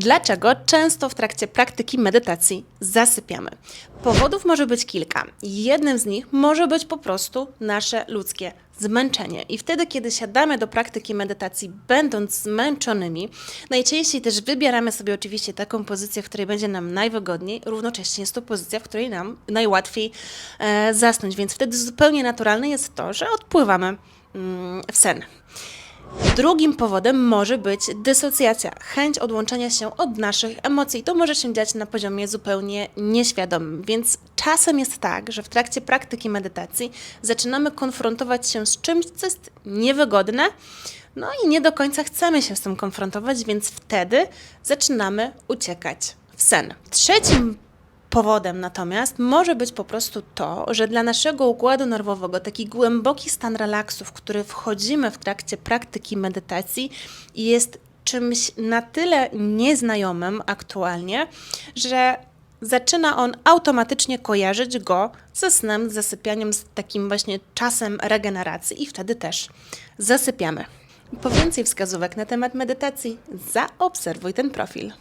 Dlaczego często w trakcie praktyki medytacji zasypiamy? Powodów może być kilka. Jednym z nich może być po prostu nasze ludzkie zmęczenie. I wtedy, kiedy siadamy do praktyki medytacji, będąc zmęczonymi, najczęściej też wybieramy sobie oczywiście taką pozycję, w której będzie nam najwygodniej, równocześnie jest to pozycja, w której nam najłatwiej e, zasnąć. Więc wtedy zupełnie naturalne jest to, że odpływamy mm, w sen. Drugim powodem może być dysocjacja, chęć odłączenia się od naszych emocji. To może się dziać na poziomie zupełnie nieświadomym, więc czasem jest tak, że w trakcie praktyki medytacji zaczynamy konfrontować się z czymś, co jest niewygodne, no i nie do końca chcemy się z tym konfrontować, więc wtedy zaczynamy uciekać w sen. Trzecim Powodem natomiast może być po prostu to, że dla naszego układu nerwowego taki głęboki stan relaksu, w który wchodzimy w trakcie praktyki medytacji, jest czymś na tyle nieznajomym aktualnie, że zaczyna on automatycznie kojarzyć go ze snem, z zasypianiem, z takim właśnie czasem regeneracji i wtedy też zasypiamy. Po więcej wskazówek na temat medytacji zaobserwuj ten profil.